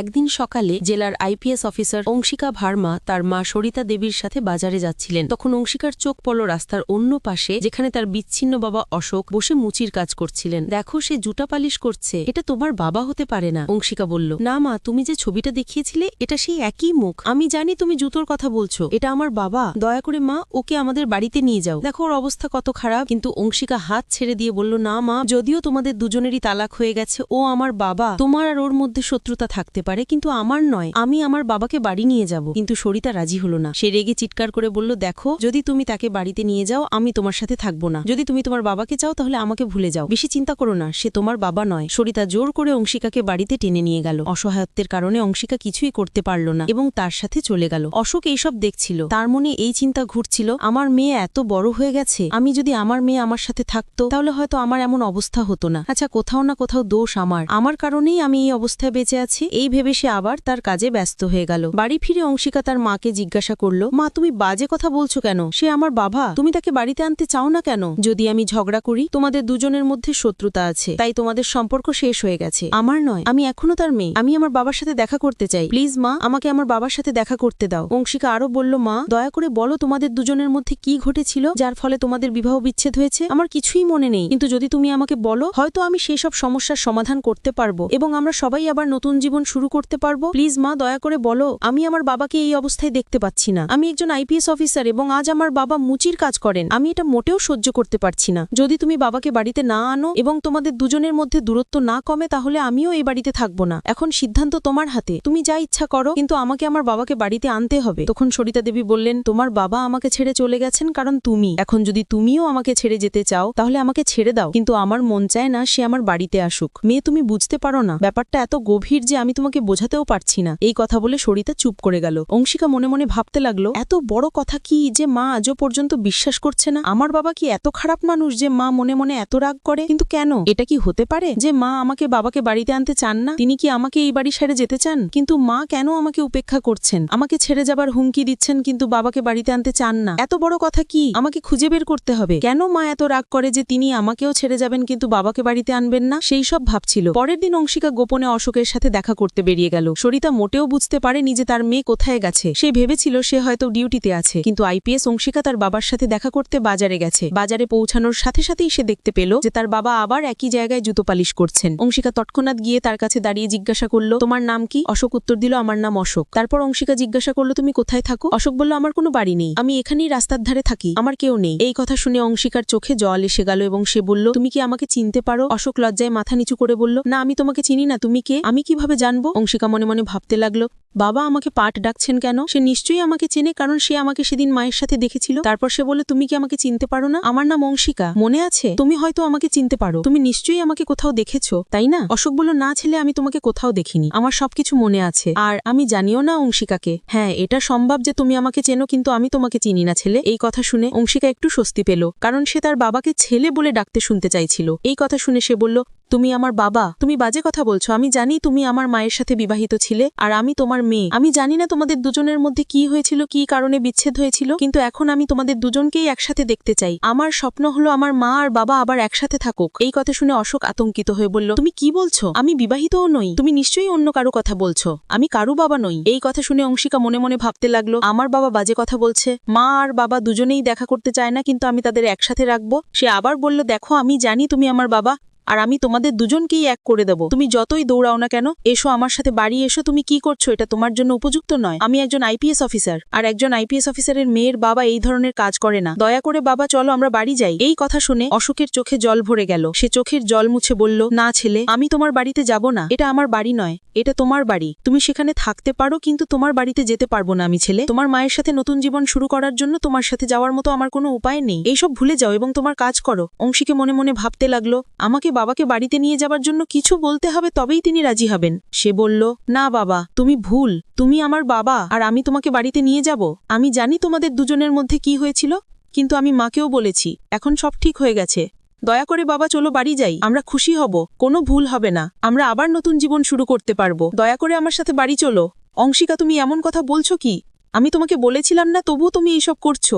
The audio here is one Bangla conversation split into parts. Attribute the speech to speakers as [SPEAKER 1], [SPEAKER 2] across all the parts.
[SPEAKER 1] একদিন সকালে জেলার আইপিএস অফিসার অংশিকা ভার্মা তার মা সরিতা দেবীর সাথে বাজারে যাচ্ছিলেন। তখন অংশিকার চোখ পড়ল রাস্তার অন্য পাশে, যেখানে তার বিচ্ছিন্ন বাবা অশোক বসে মুচির কাজ করছিলেন। দেখো, সে জুটা পালিশ করছে। এটা তোমার বাবা হতে পারে না, অংশিকা বলল। না মা, তুমি যে ছবিটা দেখিয়েছিলে, এটা সেই একই মুখ। আমি জানি তুমি জুতোর কথা বলছো। এটা আমার বাবা। দয়া করে মা, ওকে আমাদের বাড়িতে নিয়ে যাও। দেখো, ওর অবস্থা কত খারাপ। কিন্তু অংশিকা হাত ছেড়ে দিয়ে বলল, না মা, যদিও তোমাদের দুজনেরই তালাক হয়ে গেছে, ও আমার বাবা। তোমার আর ওর মধ্যে শত্রুতা থাকতে পারে, কিন্তু আমার নয়। আমি আমার বাবাকে বাড়ি নিয়ে যাব। কিন্তু সরিতা রাজি হলো না। সে রেগে চিৎকার করে বলল, দেখো, যদি তুমি তাকে বাড়িতে নিয়ে যাও, আমি তোমার সাথে থাকব না। যদি তুমি তোমার বাবাকে চাও, তাহলে আমাকে ভুলে যাও। বেশি চিন্তা করো না, সে তোমার বাবা নয়। সরিতা জোর করে অংশিকাকে বাড়িতে টেনে নিয়ে গেল। অসহায়ত্বের কারণে অংশিকা কিছুই করতে পারল না এবং তার সাথে চলে গেল। অশোক এইসব দেখছিল। তার মনে এই চিন্তা ঘুরছিল, আমার মেয়ে এত বড় হয়ে গেছে। আমি যদি আমার মেয়ে আমার সাথে থাকতো, তাহলে হয়তো আমার এমন অবস্থা হতো না। আচ্ছা কোথাও না কোথাও দোষ আমার। আমার কারণেই আমি এই অবস্থায় বেঁচে আছি, এই ভেবে সে আবার তার কাজে ব্যস্ত হয়ে গেল। বাড়ি ফিরে অংশিকা তার মাকে জিজ্ঞাসা করল, মা, তুমি বাজে কথা বলছো কেন? সে আমার বাবা। তুমি তাকে বাড়িতে আনতে চাও না কেন? যদি আমি ঝগড়া করি, তোমাদের দুজনের মধ্যে শত্রুতা আছে। তাই তোমাদের সম্পর্ক শেষ হয়ে গেছে। আমার নয়, আমি এখনও তার মেয়ে। আমি আমার বাবার সাথে দেখা করতে চাই। প্লিজ, মা, আমাকে আমার বাবার সাথে দেখা করতে দাও। অংশিকা আরও বলল, মা, দয়া করে বলো তোমাদের দুজনের মধ্যে কি ঘটেছিল, যার ফলে তোমাদের বিবাহ বিচ্ছেদ হয়েছে? আমার কিছুই মনে নেই। কিন্তু যদি তুমি আমাকে বলো, হয়তো আমি সেই সব সমস্যার সমাধান করতে পারব এবং আমরা সবাই আবার নতুন জীবন শুরু করতে পারব? প্লিজ মা, দয়া করে বলো, আমি আমার বাবাকে এই অবস্থায় দেখতে পাচ্ছি না। আমি একজন আইপিএস অফিসার এবং আজ আমার বাবা মুচির কাজ করেন। আমি এটা মোটেও সহ্য করতে পারছি না। যদি তুমি বাবাকে বাড়িতে না আনো এবং তোমাদের দুজনের মধ্যে দূরত্ব না কমে, তাহলে আমিও এই বাড়িতে থাকব না। এখন সিদ্ধান্ত তোমার হাতে। তুমি যা ইচ্ছা করো, কিন্তু আমাকে আমার বাবাকে বাড়িতে আনতে হবে। তখন সরিতা দেবী বললেন, তোমার বাবা আমাকে ছেড়ে চলে গেছেন কারণ তুমি। এখন যদি তুমিও আমাকে ছেড়ে যেতে চাও, তাহলে আমাকে ছেড়ে দাও। কিন্তু আমার মন চায় না সে আমার বাড়িতে আসুক। মেয়ে, তুমি বুঝতে পারো না। ব্যাপারটা এত গভীর যে আমি তোমাকে বোঝাতেও পারছি না। এই কথা বলে সরিতা চুপ করে গেল। অংশিকা মনে মনে ভাবতে লাগল, এত বড় কথা কি যে মা আজও পর্যন্ত বিশ্বাস করছে না? আমার বাবা কি এত খারাপ মানুষ যে মা মনে মনে এত রাগ করে? কিন্তু কেন? এটা কি হতে পারে যে মা আমাকে বাবাকে বাড়িতে আনতে চান না? তিনি কি আমাকে এই বাড়ি ছেড়ে যেতে চান? কিন্তু মা কেন আমাকে উপেক্ষা করছেন? আমাকে ছেড়ে যাবার হুমকি দিচ্ছেন, কিন্তু বাবাকে বাড়িতে আনতে চান না। এত বড় কথা কি? আমাকে খুঁজে বের করতে হবে। কেন মা এত রাগ করে যে তিনি আমাকেও ছেড়ে যাবেন, কিন্তু বাবাকে বাড়িতে আনবেন না? সেই সব ভাবছিল। পরের দিন অংশিকা গোপনে অশোকের সাথে দেখা করতে বেরিয়ে গেল। সরিতা মোটেও বুঝতে পারেনি যে তার মেয়ে কোথায় গেছে। সে ভেবেছিল সে হয়তো ডিউটিতে আছে, কিন্তু আইপিএস অংশিকা তার বাবার সাথে দেখা করতে বাজারে গেছে। বাজারে পৌঁছানোর সাথে সাথেই সে দেখতে পেল যে তার বাবা আবার একই জায়গায় জুতো পালিশ করছেন। অংশিকা তৎক্ষণাৎ গিয়ে তার কাছে দাঁড়িয়ে জিজ্ঞাসা করল, তোমার নাম কি? অশোক উত্তর দিল, আমার নাম অশোক। তারপর অংশিকা জিজ্ঞাসা করল, তুমি কোথায় থাকো? অশোক বলল, আমার কোনো বাড়ি নেই। আমি এখানেই রাস্তার ধারে থাকি, আমার কেউ নেই। এই কথা শুনে অংশিকার চোখে জল এসে গেল এবং সে বলল, তুমি কি আমাকে চিনতে পারো? অশোক লজ্জায় মাথা নিচু করে বলল, না, আমি তোমাকে চিনি না। তুমি কে? আমি কীভাবে জানব? অংশিকা মনে মনে ভাবতে লাগল। বাবা আমাকে পাট ডাকছেন কেন? সে নিশ্চয়ই আমাকে চেনে, কারণ সে আমাকে সেদিন মায়ের সাথে দেখেছিল। তারপর সে বলে তুমি কি আমাকে চিনতে পারো না? আমার নাম অংশিকা। মনে আছে? তুমি হয়তো আমাকে চিনতে পারো। তুমি নিশ্চয়ই আমাকে কোথাও দেখেছ, তাই না? অশোক বলল, না ছেলে, আমি তোমাকে কোথাও দেখিনি। আমার সবকিছু মনে আছে। আর আমি জানিও না অংশিকাকে। হ্যাঁ এটা সম্ভব যে তুমি আমাকে চেনো, কিন্তু আমি তোমাকে চিনি না ছেলে। এই কথা শুনে অংশিকা একটু স্বস্তি পেল, কারণ সে তার বাবাকে ছেলে বলে ডাকতে শুনতে চাইছিল। এই কথা শুনে সে বলল তুমি আমার বাবা, তুমি বাজে কথা বলছো। আমি জানি তুমি আমার মায়ের সাথে বিবাহিত ছিলে, আর আমি তোমার মেয়ে। আমি জানি না তোমাদের দুজনের মধ্যে কি হয়েছিল, কি কারণে বিচ্ছেদ হয়েছিল, কিন্তু এখন আমি তোমাদের দুজনকেই একসাথে দেখতে চাই। আমার স্বপ্ন হলো আমার মা আর বাবা আবার একসাথে থাকুক। এই কথা শুনে অশোক আতঙ্কিত হয়ে বলল, তুমি কি বলছো? আমি বিবাহিতও নই। তুমি নিশ্চয়ই অন্য কারও কথা বলছো। আমি কারও বাবা নই। এই কথা শুনে অংশিকা মনে মনে ভাবতে লাগল, আমার বাবা বাজে কথা বলছে। মা আর বাবা দুজনেই দেখা করতে চায় না, কিন্তু আমি তাদের একসাথে রাখব? সে আবার বলল, দেখো, আমি জানি তুমি আমার বাবা আর আমি তোমাদের দুজনকেই এক করে দেব। তুমি যতই দৌড়াও না কেন, এসো আমার সাথে বাড়ি এসো, তুমি কি করছ এটা তোমার জন্য উপযুক্ত নয়। আমি একজন আইপিএস অফিসার, আর একজন আইপিএস অফিসারের মেয়ের বাবা এই ধরনের কাজ করে না। দয়া করে বাবা, চলো আমরা বাড়ি যাই। এই কথা শুনে অশোকের চোখে জল ভরে গেল। সে চোখের জল মুছে বলল, না ছেলে, আমি তোমার বাড়িতে যাব না। এটা আমার বাড়ি নয়, এটা তোমার বাড়ি। তুমি সেখানে থাকতে পারো, কিন্তু তোমার বাড়িতে যেতে পারব না আমি ছেলে। তোমার মায়ের সাথে নতুন জীবন শুরু করার জন্য তোমার সাথে যাওয়ার মতো আমার কোনো উপায় নেই। এইসব ভুলে যাও এবং তোমার কাজ করো। অংশীকে মনে মনে ভাবতে লাগল, আমাকে বাবাকে বাড়িতে নিয়ে যাবার জন্য কিছু বলতে হবে তবেই তিনি রাজি হবেন। সে বলল, না বাবা, তুমি ভুল। তুমি আমার বাবা, আর আমি তোমাকে বাড়িতে নিয়ে যাব। আমি জানি তোমাদের দুজনের মধ্যে কি হয়েছিল, কিন্তু আমি মাকেও বলেছি, এখন সব ঠিক হয়ে গেছে। দয়া করে বাবা, চলো বাড়ি যাই। আমরা খুশি হব, কোনো ভুল হবে না। আমরা আবার নতুন জীবন শুরু করতে পারব। দয়া করে আমার সাথে বাড়ি চলো। অংশিকা, তুমি এমন কথা বলছো কি? আমি তোমাকে বলেছিলাম না, তবুও তুমি এইসব করছ।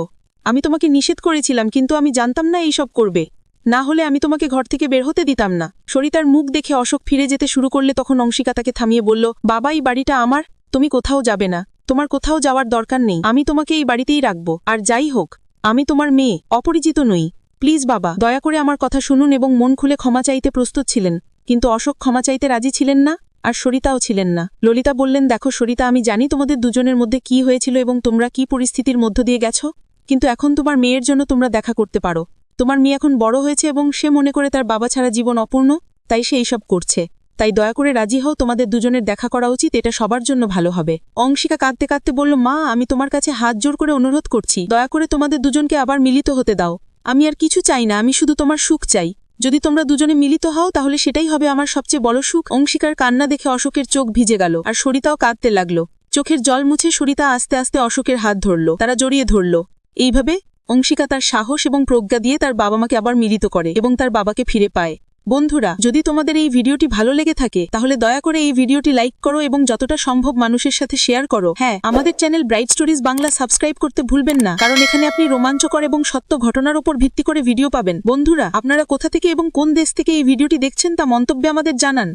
[SPEAKER 1] আমি তোমাকে নিষেধ করেছিলাম, কিন্তু আমি জানতাম না এইসব করবে।
[SPEAKER 2] না হলে আমি তোমাকে ঘর থেকে বের হতে দিতাম না। সরিতার মুখ দেখে অশোক ফিরে যেতে শুরু করলে তখন অংশিকা তাকে থামিয়ে বলল, বাবা, এই বাড়িটা আমার? তুমি কোথাও যাবে না। তোমার কোথাও যাওয়ার দরকার নেই। আমি তোমাকে এই বাড়িতেই রাখব। আর যাই হোক, আমি তোমার মেয়ে, অপরিচিত নই। প্লিজ বাবা, দয়া করে আমার কথা শুনুন এবং মন খুলে ক্ষমা চাইতে প্রস্তুত ছিলেন। কিন্তু অশোক ক্ষমা চাইতে রাজি ছিলেন না, আর সরিতাও ছিলেন না। ললিতা বললেন, দেখো সরিতা আমি জানি তোমাদের দুজনের মধ্যে কি হয়েছিল এবং তোমরা কি পরিস্থিতির মধ্য দিয়ে গেছো। কিন্তু এখন তোমার মেয়ের জন্য তোমরা দেখা করতে পারো। তোমার মেয়ে এখন বড় হয়েছে এবং সে মনে করে তার বাবা ছাড়া জীবন অপূর্ণ, তাই সে এইসব করছে। তাই দয়া করে রাজি হও, তোমাদের দুজনের দেখা করা উচিত, এটা সবার জন্য ভালো হবে। অংশিকা কাঁদতে কাঁদতে বলল, মা, আমি তোমার কাছে হাত জোর করে অনুরোধ করছি। দয়া করে তোমাদের দুজনকে আবার মিলিত হতে দাও। আমি আর কিছু চাই না, আমি শুধু তোমার সুখ চাই। যদি তোমরা দুজনে মিলিত হও, তাহলে সেটাই হবে আমার সবচেয়ে বড় সুখ। অংশিকার কান্না দেখে অশোকের চোখ ভিজে গেল, আর সরিতাও কাঁদতে লাগল। চোখের জল মুছে সরিতা আস্তে আস্তে অশোকের হাত ধরল, তারা জড়িয়ে ধরল। এইভাবে অংশিকা তার সাহস এবং প্রজ্ঞা দিয়ে তার বাবা মাকে আবার মিলিত করে এবং তার বাবাকে ফিরে পায়। বন্ধুরা, যদি তোমাদের এই ভিডিওটি ভালো লেগে থাকে, তাহলে দয়া করে এই ভিডিওটি লাইক করো এবং যতটা সম্ভব মানুষের সাথে শেয়ার করো। হ্যাঁ আমাদের channel Bright Stories Bangla subscribe করতে ভুলবেন না, কারণ এখানে আপনি রোমাঞ্চকর এবং সত্য ঘটনার উপর ভিত্তি করে ভিডিও পাবেন। বন্ধুরা, আপনারা কোথা থেকে এবং কোন দেশ থেকে এই ভিডিওটি দেখছেন তা মন্তব্যে আমাদের জানান।